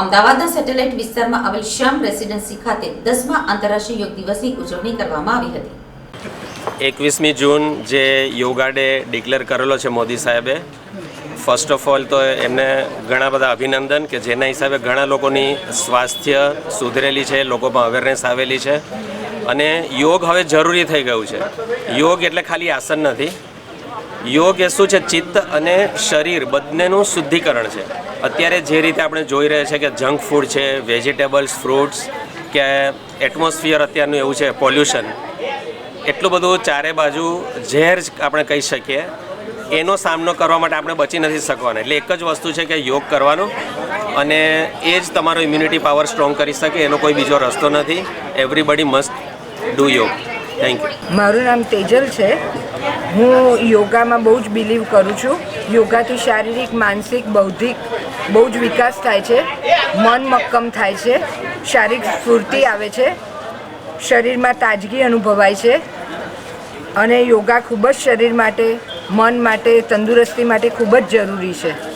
અમદાવાદના સેટેલાઇટ વિસ્તારમાં આવેલ શ્યામ રેસિડેન્સી ખાતે દસમા આંતરરાષ્ટ્રીય યોગ દિવસની ઉજવણી કરવામાં આવી હતી. એકવીસમી જૂન જે યોગા ડે ડિક્લેર કરેલો છે મોદી સાહેબે ફર્સ્ટ ઓફ ઓલ તો એમને ઘણા બધા અભિનંદન કે જેના હિસાબે ઘણા લોકોની સ્વાસ્થ્ય સુધરેલી છે, લોકોમાં અવેરનેસ આવેલી છે. અને યોગ હવે જરૂરી થઈ ગયું છે. યોગ એટલે ખાલી આસન નથી યોગ એ શું છે? ચિત્ત અને શરીર બંનેનું શુદ્ધિકરણ છે. અત્યારે જે રીતે આપણે જોઈ રહ્યા છે કે જંક ફૂડ છે, વેજીટેબલ્સ, ફ્રૂટ્સ, કે એટમોસ્ફિયર અત્યારનું એવું છે, પોલ્યુશન, એટલું બધું ચારે બાજુ ઝેર જ આપણે કહી શકીએ. એનો સામનો કરવા માટે આપણે બચી નથી શકવાના. એટલે એક જ વસ્તુ છે કે યોગ કરવાનો અને એ જ તમારો ઇમ્યુનિટી પાવર સ્ટ્રોંગ કરી શકે, એનો કોઈ બીજો રસ્તો નથી. Everybody must do yoga thank you મારું નામ તેજલ છે. હું યોગામાં બહુ જ બિલીવ કરું છું. યોગાથી શારીરિક, માનસિક, બૌદ્ધિક બહુ જ વિકાસ થાય છે. મન મક્કમ થાય છે. શારીરિક સ્ફૂર્તિ આવે છે. શરીરમાં તાજગી અનુભવાય છે. અને યોગા ખૂબ જ શરીર માટે, મન માટે, તંદુરસ્તી માટે ખૂબ જ જરૂરી છે.